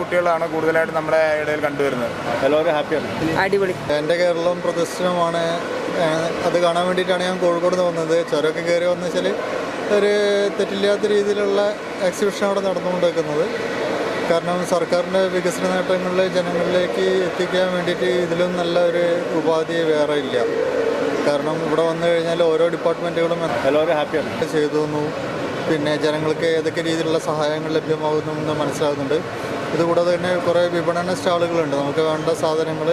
കുട്ടികളാണ് കൂടുതലായിട്ട് നമ്മുടെ ഇടയിൽ കണ്ടുവരുന്നത്. എല്ലാവരും ഹാപ്പിയാണ് അടിപൊളി. എന്റെ കേരളം പ്രദർശനമാണ് അത് കാണാൻ വേണ്ടിയിട്ടാണ് ഞാൻ കോഴിക്കോട് നിന്ന് വന്നത്. ചുരമൊക്കെ കയറി വന്നു വെച്ചാൽ ഒരു തെറ്റില്ലാത്ത രീതിയിലുള്ള എക്സിബിഷൻ അവിടെ നടന്നുകൊണ്ടിരിക്കുന്നത്. കാരണം സർക്കാരിന്റെ വികസന നേട്ടങ്ങളിൽ ജനങ്ങളിലേക്ക് എത്തിക്കാൻ വേണ്ടിയിട്ട് ഇതിലും നല്ല ഒരു ഉപാധി വേറെ ഇല്ല. കാരണം ഇവിടെ വന്നു കഴിഞ്ഞാൽ ഓരോ ഡിപ്പാർട്ട്മെന്റുകളും എല്ലാവരും ഹാപ്പിയാണ് ചെയ്തു തന്നു. പിന്നെ ജനങ്ങൾക്ക് ഏതൊക്കെ രീതിയിലുള്ള സഹായങ്ങൾ ലഭ്യമാകുന്നു എന്ന് മനസ്സിലാകുന്നുണ്ട്. ഇതുകൂടാതെ തന്നെ കുറേ വിപണന സ്റ്റാളുകളുണ്ട്. നമുക്ക് വേണ്ട സാധനങ്ങൾ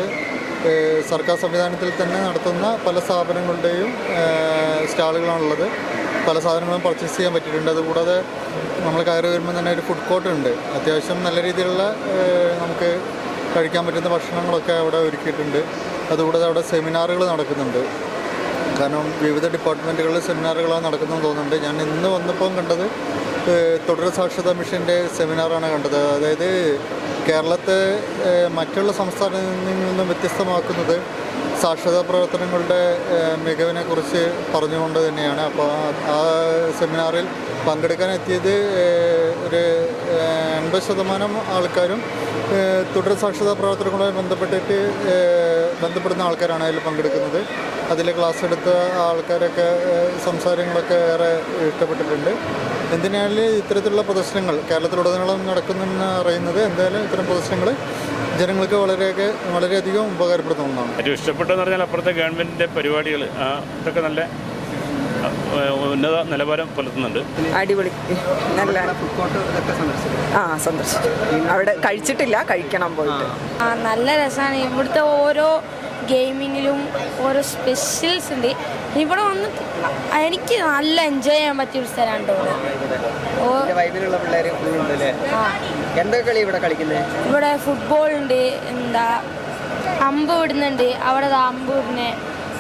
സർക്കാർ സംവിധാനത്തിൽ തന്നെ നടത്തുന്ന പല സ്ഥാപനങ്ങളുടെയും സ്റ്റാളുകളാണുള്ളത്. പല സാധനങ്ങളും പർച്ചേസ് ചെയ്യാൻ പറ്റിയിട്ടുണ്ട്. അതുകൂടാതെ നമ്മൾ കയറി വരുമ്പോൾ തന്നെ ഒരു ഫുഡ് കോർട്ട് ഉണ്ട്. അത്യാവശ്യം നല്ല രീതിയിലുള്ള നമുക്ക് കഴിക്കാൻ പറ്റുന്ന ഭക്ഷണങ്ങളൊക്കെ അവിടെ ഒരുക്കിയിട്ടുണ്ട്. അതുകൂടാതെ അവിടെ സെമിനാറുകൾ നടക്കുന്നുണ്ട്. കാരണം വിവിധ ഡിപ്പാർട്ട്മെന്റുകളിൽ സെമിനാറുകളാണ് നടക്കുന്നതെന്ന് തോന്നുന്നുണ്ട്. ഞാൻ ഇന്ന് വന്നപ്പോൾ കണ്ടത് തുടർ സാക്ഷരതാ മിഷന്റെ സെമിനാറാണ് കണ്ടത്. അതായത് കേരളത്തെ മറ്റുള്ള സംസ്ഥാനങ്ങളിൽ നിന്നും വ്യത്യസ്തമാക്കുന്നത് സാക്ഷരതാ പ്രവർത്തനങ്ങളുടെ മികവിനെക്കുറിച്ച് പറഞ്ഞുകൊണ്ട് തന്നെയാണ്. അപ്പോൾ ആ സെമിനാറിൽ പങ്കെടുക്കാൻ എത്തിയത് ഒരു എൺപത് ശതമാനം ആൾക്കാരും തുടർ സാക്ഷരതാ പ്രവർത്തനങ്ങളുമായി ബന്ധപ്പെട്ടിട്ട് ബന്ധപ്പെടുന്ന ആൾക്കാരാണ് അതിൽ പങ്കെടുക്കുന്നത്. അതിൽ ക്ലാസ് എടുത്ത ആൾക്കാരൊക്കെ സംസാരങ്ങളൊക്കെ ഏറെ ഇഷ്ടപ്പെട്ടിട്ടുണ്ട്. എന്തിനാണ് ഇത്തരത്തിലുള്ള പ്രദർശനങ്ങൾ കേരളത്തിലുടനീളം നടക്കുന്നെന്ന് അറിയുന്നത് എന്തായാലും ഇത്തരം പ്രദർശനങ്ങൾ ജനങ്ങൾക്ക് വളരെയൊക്കെ വളരെയധികം ഉപകാരപ്പെടുന്ന ഒന്നാണ്. ഏറ്റവും ഇഷ്ടപ്പെട്ടതെന്ന് പറഞ്ഞാൽ അപ്പുറത്തെ ഗവൺമെന്റിന്റെ പരിപാടികൾ ഇതൊക്കെ നല്ല ഉന്നത നിലവാരം പുലർത്തുന്നുണ്ട്. അടിപൊളി. നല്ല ആ സന്ദർശിച്ചു. അവിടെ കഴിച്ചിട്ടില്ല കഴിക്കണം പോയിട്ട്. ആ നല്ല രസമാണ്. ഇവിടുത്തെ ഓരോ ഗെയിമിങ്ങിലും ഓരോ സ്പെഷ്യൽസ് ഉണ്ട്. ഇവിടെ വന്ന് എനിക്ക് നല്ല എൻജോയ് ചെയ്യാൻ പറ്റിയ ഒരു സ്ഥലമാണ് ഇവിടെ. ഫുട്ബോൾ ഉണ്ട് എന്താ അമ്പ് വിടുന്നുണ്ട് അവിടെ അമ്പ് വിടുന്നത്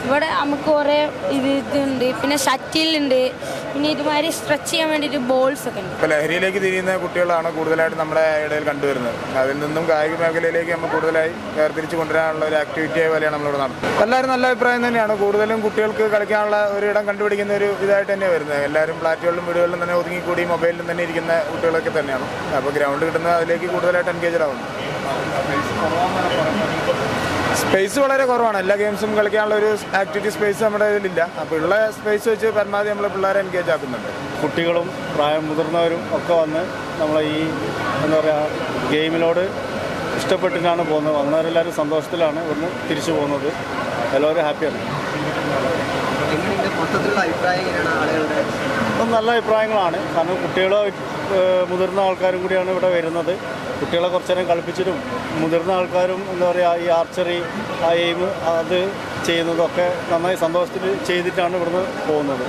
ഇവിടെ നമുക്ക് കുറേ ഇത് ഇതുണ്ട്. പിന്നെ ഷട്ടിലുണ്ട് പിന്നെ ഇതുമാതിരി സ്ട്രെച്ച് ചെയ്യാൻ വേണ്ടിയിട്ട് ബോൾസ് ഒക്കെ ഉണ്ട്. ഇപ്പോൾ ലഹരിയിലേക്ക് തിരിയുന്ന കുട്ടികളാണ് കൂടുതലായിട്ട് നമ്മുടെ ഇടയിൽ കണ്ടുവരുന്നത്. അതിൽ നിന്നും കായിക മേഖലയിലേക്ക് നമ്മൾ കൂടുതലായി വേർതിരിച്ച് കൊണ്ടുവരാനുള്ള ഒരു ആക്ടിവിറ്റിയായ പോലെയാണ് നമ്മളിവിടെ നടത്തുന്നത്. എല്ലാവരും നല്ല അഭിപ്രായം തന്നെയാണ്. കൂടുതലും കുട്ടികൾക്ക് കളിക്കാനുള്ള ഒരു ഇടം കണ്ടുപിടിക്കുന്ന ഒരു ഇതായിട്ട് തന്നെ വരുന്നത്. എല്ലാവരും ഫ്ലാറ്റുകളിലും വീടുകളിലും തന്നെ ഒതുങ്ങിക്കൂടി മൊബൈലിലും തന്നെ ഇരിക്കുന്ന കുട്ടികളൊക്കെ തന്നെയാണ്. അപ്പോൾ ഗ്രൗണ്ട് കിട്ടുന്നത് അതിലേക്ക് കൂടുതലായിട്ട് എൻഗേജഡ് ആവുന്നു. സ്പേസ് വളരെ കുറവാണ്. എല്ലാ ഗെയിംസും കളിക്കാനുള്ള ഒരു ആക്ടിവിറ്റി സ്പേസ് നമ്മുടെ ഇതിലില്ല. അപ്പോൾ ഉള്ള സ്പേസ് വെച്ച് പരമാവധി നമ്മൾ പിള്ളേരെ എൻഗേജ് ആക്കുന്നുണ്ട്. കുട്ടികളും പ്രായം മുതിർന്നവരും ഒക്കെ വന്ന് നമ്മളെ ഈ എന്താ പറയുക ഗെയിമിനോട് ഇഷ്ടപ്പെട്ടിട്ടാണ് പോകുന്നത്. വന്നവരെല്ലാവരും സന്തോഷത്തിലാണ് ഇവിടുന്ന് തിരിച്ചു പോകുന്നത്. എല്ലാവരും ഹാപ്പിയാണ് ആളുകളുടെ? ഇപ്പം നല്ല അഭിപ്രായങ്ങളാണ്. കാരണം കുട്ടികളെ മുതിർന്ന ആൾക്കാരും കൂടിയാണ് ഇവിടെ വരുന്നത്. കുട്ടികളെ കുറച്ച് നേരം കളിപ്പിച്ചിട്ടും മുതിർന്ന ആൾക്കാരും എന്താ പറയുക ഈ ആർച്ചറി ആ എയിം അത് ചെയ്യുന്നതൊക്കെ നന്നായി സന്തോഷത്തിൽ ചെയ്തിട്ടാണ് ഇവിടുന്ന് പോകുന്നത്.